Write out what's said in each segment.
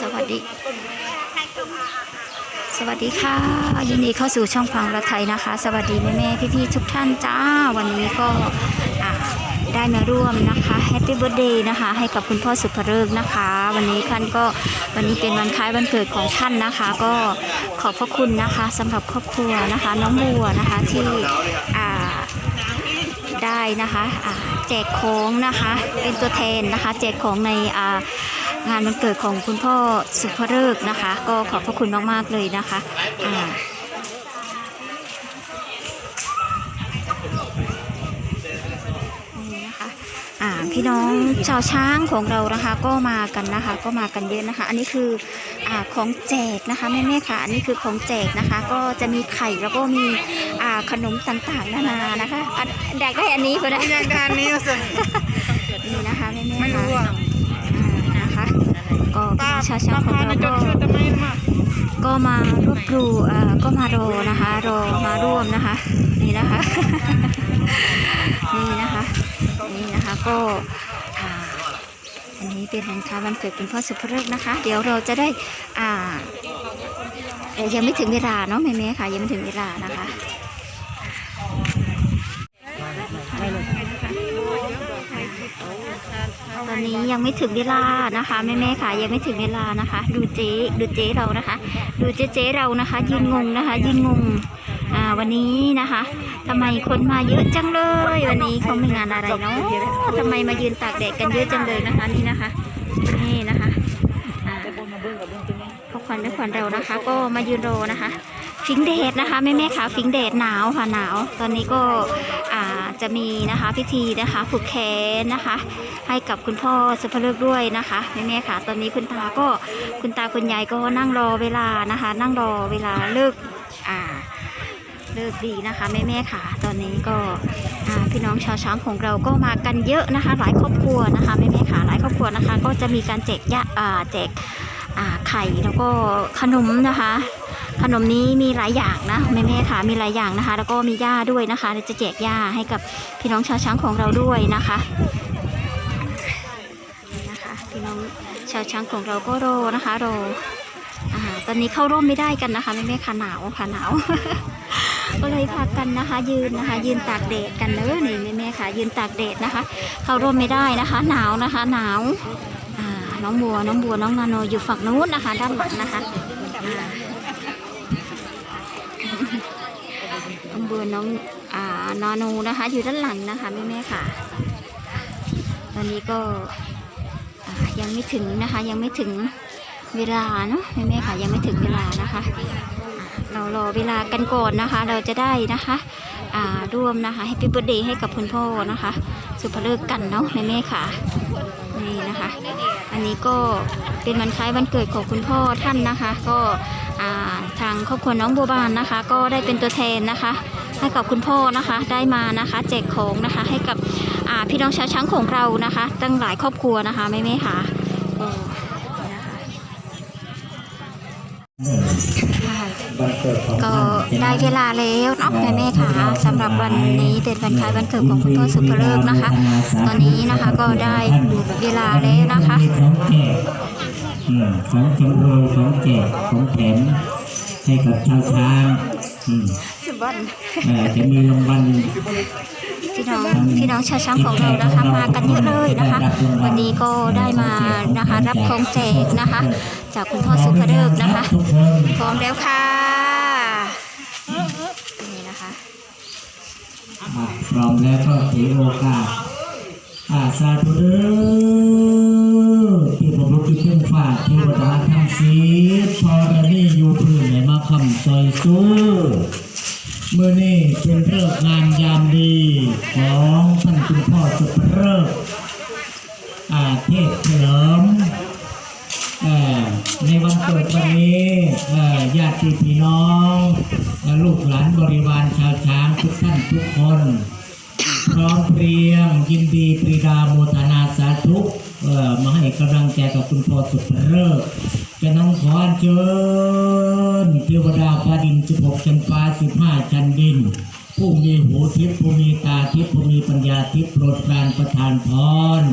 สวัสดี สวัสดีค่ะ ยินดีเข้าสู่ช่องฟังระไทยนะคะ สวัสดีแม่แม่พี่พี่ทุกท่านจ้า วันนี้ก็ได้มาร่วมนะคะแฮปปี้เบิร์ดเดย์นะคะ ให้กับคุณพ่อสุภเริกษ์นะคะ วันนี้ท่านก็วันนี้เป็นวันคล้ายวันเกิดของท่านนะคะ ก็ขอบพระคุณนะคะสำหรับครอบครัวนะคะ น้องบัวนะคะที่ได้นะคะแจกของนะคะเป็นตัวแทนนะคะ แจกของในอ่า งานวันเกิดของคุณพ่อสุภเริกษ์นะคะ ก็ขอบพระคุณมาก ๆ เลยนะคะอ่านี่นะคะอ่าพี่น้องชาวช้างของเรานะคะก็มากันนะคะ ก็มากันเยอะนะคะ อันนี้คืออ่าของแจกนะคะแม่ๆค่ะ อันนี้คือของแจกนะคะ ก็จะมีไข่แล้วก็มีอ่าขนมต่างๆนานานะคะอันอยากได้อันนี้พอได้ไม่อยากได้อันนี้สินี่นะคะแม่ๆไม่รู้ ชาช้างตาของเราก็มาก็มารวบรวมเอ่อก็มารอนะคะรอมาร่วมนะคะ นี่นะคะ นี่นะคะ นี่นะคะก็อันนี้เป็นวันค้าวันเกิดคุณพ่อสุภเริกษ์นะคะ เดี๋ยวเราจะได้อ่ายังไม่ถึงเวลาเนาะแม่ๆค่ะยังไม่ถึงเวลานะคะ ตอนนี้ยังไม่ถึงเวลานะคะแม่แม่ๆค่ะยังไม่ถึงเวลานะคะ ดูเจ๊ดูเจ๊เรานะคะ ดูเจ๊เจ๊เรานะคะ ยืนงงนะคะ ยืนงงอ่าวันนี้นะคะทำไมคนมาเยอะจังเลย วันนี้เขามีงานอะไรเนาะทำไมมายืนตากแดดกันเยอะจังเลยนะคะนี่นะคะนี่นะคะอ่าพวกควันและควันเรานะคะ ก็มายืนรอนะคะ ฟิงเดดนะคะแม่แม่ๆค่ะฟิงเดดหนาวค่ะหนาว ตอนนี้ก็อ่า จะมีนะคะ พิธีนะคะผูกแขนนะคะ ให้กับคุณพ่อสุภเลิกด้วยนะคะแม่แม่ๆค่ะ ตอนนี้คุณตาก็คุณตาคุณยายก็นั่งรอเวลานะคะ นั่งรอเวลาเลิกอ่าเลิกดีนะคะแม่แม่ค่ะ ตอนนี้ก็พี่น้องชาวช้างของเราก็มากันเยอะนะคะ หลายครอบครัวนะคะแม่แม่ค่ะหลายครอบครัวนะคะ ก็จะมีการแจกยาอ่าแจก ไข่แล้วก็ขนมนะคะ ขนมนี้มีหลายอย่างนะแม่แม่ๆค่ะมีหลายอย่างนะคะ แล้วก็มีย่าด้วยนะคะเดี๋ยวจะแจกย่าให้กับพี่น้องชาวช้างของเราด้วยนะคะนะคะพี่น้องชาวช้างของเราก็รอนะคะรออ่าตอนนี้เข้าร่มไม่ได้กันนะคะแม่แม่ๆค่ะหนาวค่ะหนาวก็เลยพากันนะคะ ยืนนะคะ ยืนตากแดดกันเนอะนี่แม่แม่ๆค่ะ ยืนตากแดดนะคะ เข้าร่มไม่ได้นะคะ หนาวนะคะ หนาว น้องบัว น้องบัว น้องนาโนอยู่ฝั่งนู้นนะคะ ด้านหลังนะคะอ่าอำเภอน้องอ่านาโนนะคะ อยู่ด้านหลังนะคะแม่แม่ๆค่ะ ตอนนี้ก็ยังไม่ถึงนะคะ ยังไม่ถึงเวลาเนาะแม่แม่ๆค่ะยังไม่ถึงเวลานะคะ เรารอเวลากันก่อนนะคะ เราจะได้นะคะอ่าร่วมนะคะให้พี่เบิร์ดเดย์ให้กับคุณพ่อนะคะ สุภเลิกกันเนาะแม่แม่ๆค่ะ นี่นะคะ อันนี้ก็เป็นวันคล้ายวันเกิดของคุณพ่อท่านนะคะ ก็ทางครอบครัวน้องบัวบานนะคะ ก็ได้เป็นตัวแทนนะคะ ให้กับคุณพ่อนะคะได้มานะคะ แจกของนะคะให้กับพี่น้องชาวช้างของเรานะคะ ตั้งหลายครอบครัวนะคะแม่แม่ๆค่ะค่ะ วันเกิดของก็ท่านได้เวลาแล้วเนาะแม่แม่ๆค่ะสำหรับวันนี้เป็นวันคล้ายวันเกิดของคุณพ่อสุภเลิกษ์นะคะ ตอนนี้นะคะก็ได้เวลาแล้วนะคะของแจกอืมของจำรวยของแจกของแถมให้กับชาวช้างอืมเอ่อจะมีรางวัลพี่น้องพี่น้องชาวช้างของเรานะคะ มากันเยอะเลยนะคะ วันนี้ก็ได้มานะคะ รับของแจกนะคะ จากคุณพ่อสุภเลิกษ์นะคะทุกคนพร้อมแล้วค่ะนี่นะคะอะพร้อมแล้วก็ถือโอกาสอาสาธุเด้อที่ผมรู้ที่เพิ่งฝากเทวดาทั้งสีพอรนี่อยู่พื้นไหนมาคำซอยสู้เมื่อนี้เป็นเริกษ์งามยามดีของท่านคุณพ่อสุภเริกษ์อาเทพเฉ ติพี่น้องและลูกหลานบริวารชาวช้างทุกท่านทุกคน พร้อมเพรียงยินดีปรีดาโมทนาสาธุมาให้กำลังใจกับคุณพ่อสุดเริกจะน้องขออัญเชิญเทวดาฟ้าดินสิบหกชั้นฟ้าสิบห้าชั้นดิน ผู้มีหูทิพย์ผู้มีตาทิพย์ผู้มีปัญญาทิพย์โปรดปรานประทานพร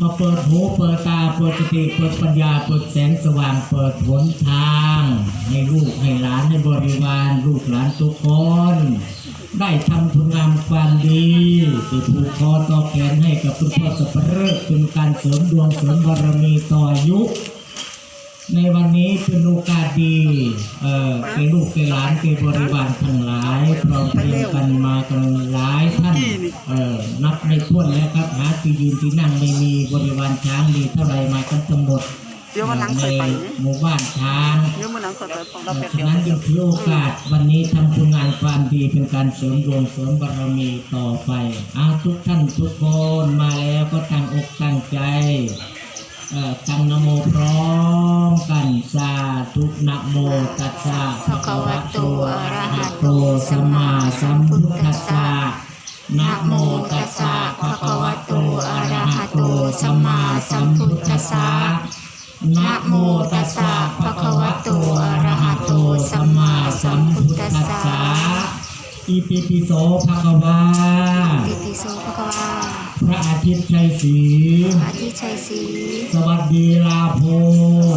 มาเปิดหูเปิดตาเปิดสติเปิดปัญญาเปิดแสงสว่างเปิดหนทาง ให้ลูกให้หลานให้บริวารลูกหลานทุกคน ได้ทำคุณงามความดีที่ผูกคอต่อแขนให้กับคุณพ่อสัพเริกเป็นการเสริมดวงเสริมบารมีต่ออายุในวันนี้เป็นโอกาสดี เอ่อเป็นลูกเป็นหลานเป็นบริวารทั้งหลายพร้อมเพรียงกันมากันหลาย ท่านเอ่อนับไม่ถ้วนแล้วครับหาที่ยืนที่นั่งไม่มีบริวารช้างมีเท่าไรมากันทั้งหมดเดี๋ยววันหลังเคยไปในหมู่บ้านช้างเดี๋ยววันหลังเคยไปผมเอ่รับอแป๊บฉะเดียวนั้นจึงถือโอกาสวันนี้ทำคุณงานความดีเป็นการเสริมดวงเสริมบารมีต่อไปอาทุกท่านทุกคนมาแล้วก็ตั้งอกตั้งใจเอ่อตั้งนะโมพร้อมกันสาธุนะโมตัสสะภะคะวะโตอะระหะโตสัมมาสัมพุทธัสสะ นะโมตัสสะภะคะวะโตอะระหะโตสัมมาสัมพุทธัสสะนะโมตัสสะภะคะวะโตอะระหะโตสัมมาสัมพุทธัสสะอิติปิโสภะคะวาติติโสภควาพระอาทิตย์ชัยศรีอาทิชัยศรีสวัสดีลาโพ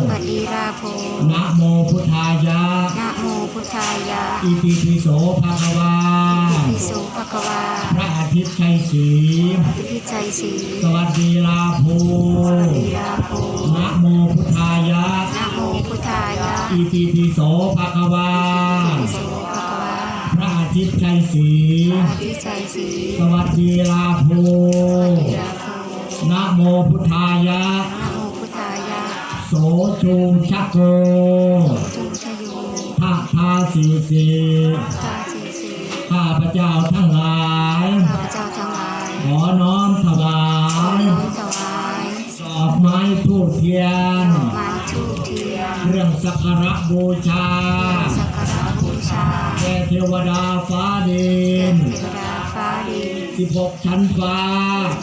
สวัสดีราโพนะโมพุทธายะนะโมพุทธายะอิติปิโสภะคะวาติติ โสภควาพระอาทิตย์ชัยศรีติติชัยศรีสวัสดีลาโพสวัสดีราโพนะโมพุทธายะนะโมพุทธายะอิติปิโสภะควาติติโสภควาพระอาทิตย์ชัยศรีอาทิชัยศรีสวัสดีลาโพราโพนะโมพุทธายะนะโมพุทธายะโสจูมชักโกจุชโยทาทาสีสีตาสีสี ข้าพเจ้าทั้งหลายข้าพเจ้าทั้งหลายขอน้อมถวาขอยน้อมถวายดอกไม้ทูบเทียนดอกไม้ทูบเทียนเครื่องสักการะบูชาสักการะบูชาแด่เทวดาฟ้าดินเทวดาฟ้าดินสิบหกชั้นฟ้า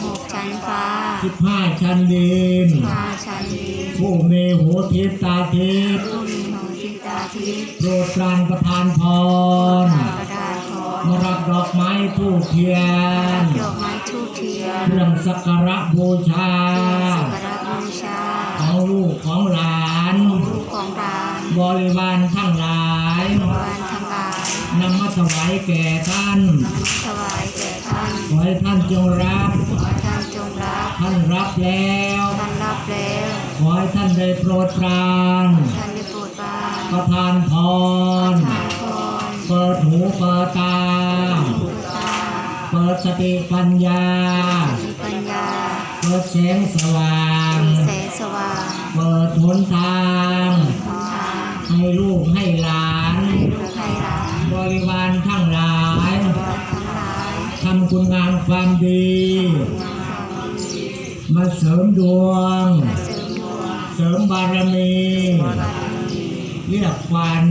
หกชั้นฟ้าสิบห้าชั้นดินห้าชั้นดินผู้มีหูทิพย์ตาทิพย์ผู้มีหูทิพตาทิพย์โปรดปรานประทานพร ประดาพรมารับดอกไม้ทูบเทียน ดอกไม้ทูบเทียน เครื่องสักการะบูชา สักการะบูชา ของลูกของหลานลูกของร้าน บริวารทั้งหลายวันทั้งหลายนำมาถวายแก่ท่านถวายแก่ท่าน ขอให้ท่านจงรับขอให้ท่านจงรับ ท่านรับแล้ว ท่านรับแล้ว ขอให้ท่านได้โปรดปรานท่านได้โปรดปรานประทานพรทานพรเปิดหูเปิดตาโปรดตา เปิดสติปัญญามีปัญญา เปิดแสงสว่างมีแสงสว่าง เปิดหนทางหนทางให้ลูกให้หลานให้ลูกให้หลานบริวารทั้งหลายวันทั้งหลายทำคุณงามความดีงามความดีมาเสริมดวงมาเสริมดวง เสริมบารมีบารมีเรียกขวัญ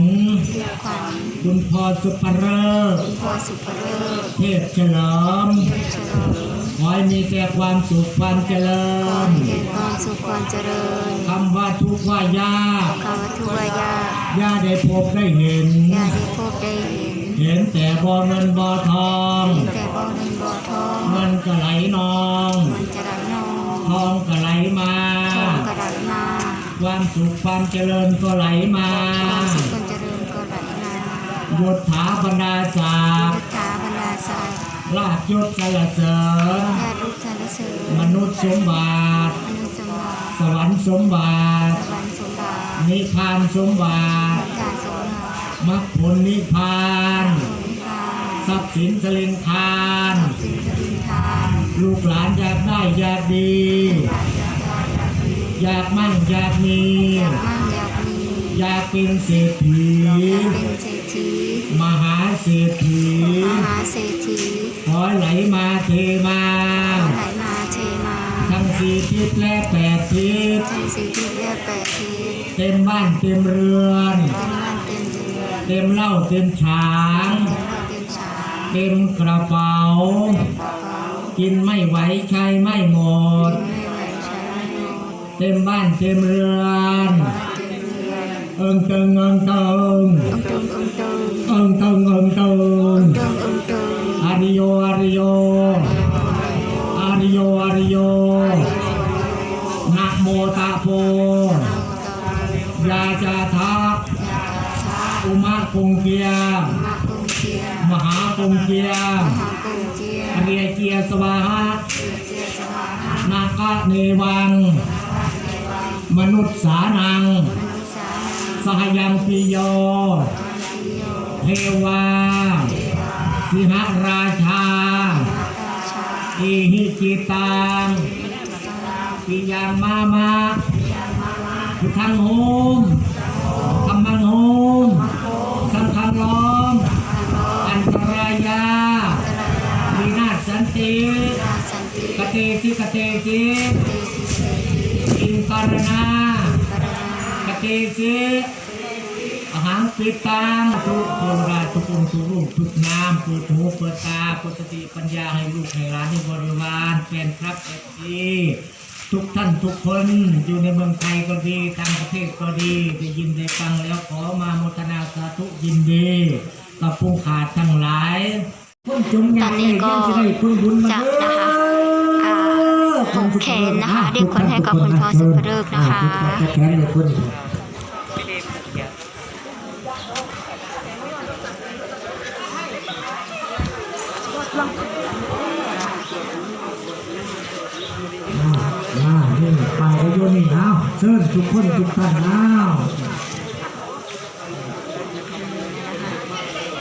เรียกขวัญ คุณพ่อสุภเริกคุณพ่อสุภเลิศเทพเฉลิมเทพเฉลิมขอให้มีแต่ความสุขความเจริขอญให้เกิดความสุขความเจริญคำว่าทุกข์ว่ายากคำว่าทุกข์ว่ายากย่าได้พบได้เห็นญาติพบได้เห็นเห็นแต่บ่อเงินบ่อทองเห็นแต่บ่อเงินบ่อทองเงินก็ไหลนองมันจะไหลนองทองก็ไหลมาทองก็ไหลมาความสุขความเจริญก็ไหลมาความสุขความเจริญก็ไหลมา บุตถาบรรดาศักพุดิ์ทธาบรรดาศักดิ์ลาภยศสรรเสริญญาติลูกชนเสริญมนุษย์สมบัติมนุษย์สมบัติ สวรรค์สมบัติสวรรค์สมบัตินิพพานสมบัติการสมบัติมรรคผลนิพพานผลนิพพานทรัพย์สินสลิงทานสิ่งสลิงทานลูกหลานอยากได้อยากดี อยากมั่งอยากมี อยากมั่งอยากมีอยากเป็นเศรษฐี มหาเศรษฐีมหาเศรษฐีขอไหลมาเทมาไหลมาเทมาทั้งสี่ทิศและแปดทิศทั้งสี่ทิศและแปดทิศเต็มบ้านเต็มเรือนเต็มบ้านเต็มเรือนเต็มเหล้าเต็มฉางเต็มรถเต็มช้างเต็มกระเป๋าเต็มกระเป๋ากินไม่ไหวใช้ไม่หมดไม่ไหวใช้ไม่หมด เต็มบ้านเต็มเรือนบ้านเต็มเรื องตึงองตึงองตึงองตึงอาริโยอาริโยอาริโยอาริโยนักโมตาโพยาจาทะอุมาคงเกียมหาคงเกียเรียเกียสวาหะนาคเนวัง มนุษย์สานัง สานังสหยังปิโยปิโย เทวา สิหราชาราชา อิหิจิตังปิยังมามาพุทธังโหมธรรมังโหมสังฆังล้อม อันตรายาวินาศสันติสันติกเตสิกเตสิอินการณาปรณากเตสิอหังปิตังทุกคนราชทุกองค์ทุกรูปทุกนามเปิดหูเปิดตาเปิดสติปัญญาให้ลูกให้หลานให้บริวารแฟนครับเอฟซีทุกท่านทุกคนอยู่ในเมืองไทยก็ดีต่างประเทศก็ดีได้ยินได้ฟังแล้วขอมาโมทนาสาธุยินดีกับผู้ขาดทั้งหลายคนจงอยากได้ยังจะได้คุณบุญมาจะเด้อนะคะอ่าผูกแขนนะคะเรียกขวัญให้กับคุณพ่อสุภเริกนะคะ ผูกแขนเลยคุณ อ่านี่ ไปก็โยนนี่เอาเชิญทุกคนทุกท่านเอา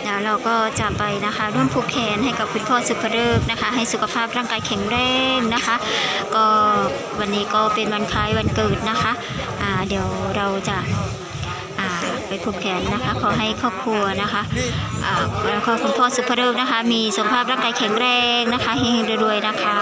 เดี๋ยวเราก็จะไปนะคะร่วมผูกแขนให้กับคุณพ่อสุภเริกษ์นะคะ ให้สุขภาพร่างกายแข็งแรงนะคะ ก็วันนี้ก็เป็นวันคล้ายวันเกิดนะคะอ่าเดี๋ยวเราจะอ่าไปผูกแขนนะคะขอให้ครอบครัวนะคะอ่าแล้วก็คุณพ่อสุภเริกษ์นะคะ มีสุขภาพร่างกายแข็งแรงนะคะเฮงๆรวยๆนะคะ